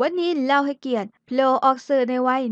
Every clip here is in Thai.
วันนี้เล่าให้เกียรติโผล่ออกสื่อในวัย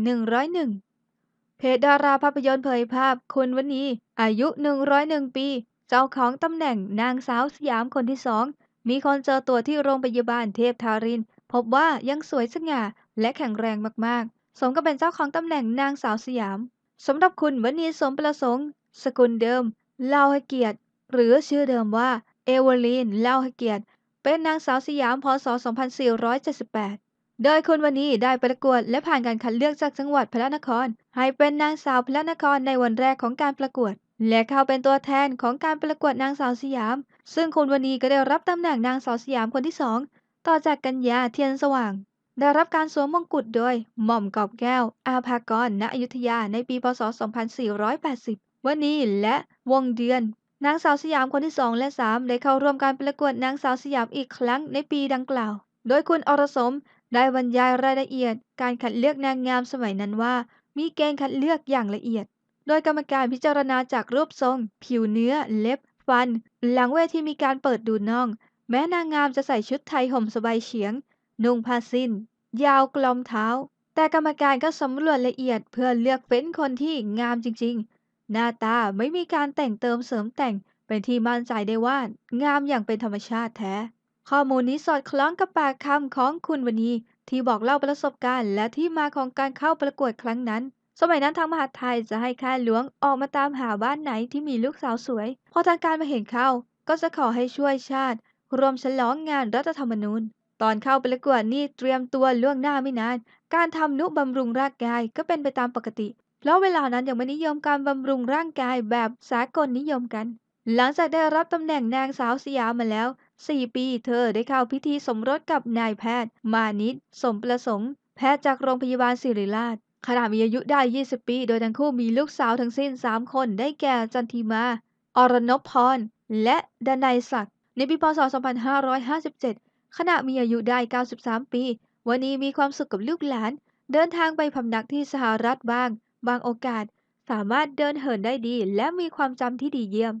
101 เพจดาราภาพยนตร์เผยภาพคุณวันนี้อายุ 101 ปี เจ้าของตำแหน่งนางสาวสยามคนที่สอง มีคนเจอตัวที่โรงพยาบาลเทพทาริน พบว่ายังสวยสง่าและแข็งแรงมากๆ สมกับเป็นเจ้าของตำแหน่งนางสาวสยาม สำหรับคุณวันนี้สมประสงค์ สกุลเดิม เล่าให้เกียรติ หรือชื่อเดิมว่า เอเวอลีนเล่าให้เกียรติ เป็นนางสาวสยามพศ 2478 โดยคุณวันนี้ได้ประกวดและผ่านการคัดเลือกจากจังหวัดพระนคร ให้เป็นนางสาวพระนครในวันแรกของการประกวด และเข้าเป็นตัวแทนของการประกวดนางสาวสยาม ซึ่งคุณวันนี้ก็ได้รับตำแหน่งนางสาวสยามคนที่สองต่อจากกัญญาเทียนสว่าง ได้รับการสวมมงกุฎโดยหม่อมกอบแก้ว อาภากร ณอยุธยาในปีพศ 2480 วันนี้และวงเดือน นางสาวสยามคนที่สองและสามได้เข้าร่วมการประกวดนางสาวสยามอีกครั้งในปีดังกล่าว โดยคุณอรสม ได้บรรยายรายละเอียด การคัดเลือกนางงามสมัยนั้นว่า มีเกณฑ์คัดเลือกอย่างละเอียด โดยกรรมการพิจารณาจากรูปทรง ผิวเนื้อ เล็บ ฟัน หลังเวทีมีการเปิดดูน่อง แม้นางงามจะใส่ชุดไทยห่มสบายเฉียง นุ่งผ้าสิ้น ยาวกลอมเท้า แต่กรรมการก็สำรวจละเอียดเพื่อเลือกเฟ้นคนที่งามจริง ๆ หน้าตาไม่มีการแต่งเติมเสริมแต่ง เป็นที่มั่นใจได้ว่างามอย่างเป็นธรรมชาติแท้ ข้อมูลนี้สอดคล้องกับปากคำของคุณวณีที่บอกเล่าประสบการณ์ และที่มาของการเข้าประกวดครั้งนั้น สมัยนั้นทางมหาไทยจะให้ค่าหลวงออกมาตามหาบ้านไหนที่มีลูกสาวสวย พอทางการมาเห็นเข้า ก็จะขอให้ช่วยชาติ รวมฉลองงานรัฐธรรมนูญ ตอนเข้าประกวดนี่เตรียมตัวล่วงหน้าไม่นาน การทำนุบำรุงร่างกายก็เป็นไปตามปกติ เพราะเวลานั้นยังไม่นิยมการบำรุงร่างกายแบบสากลนิยมกัน หลังจากได้รับตำแหน่งนางสาวสยามมาแล้ว 4 ปี เธอได้เข้าพิธีสมรสกับนายแพทย์ มานิตสมประสงค์ แพทย์จากโรงพยาบาลศิริราชขณะมีอายุได้ 20 ปี โดยทั้งคู่มีลูกสาวทั้งสิ้น 3 คน ได้แก่จันทีมา อรนพพร และดนัยศักดิ์ ในปีพศ 2557 ขณะมีอายุได้ 93 ปี วันนี้มีความสุขกับลูกหลาน เดินทางไปพำนักที่สหรัฐบ้าง บางโอกาส สามารถเดินเหินได้ดี และมีความจำที่ดีเยี่ยม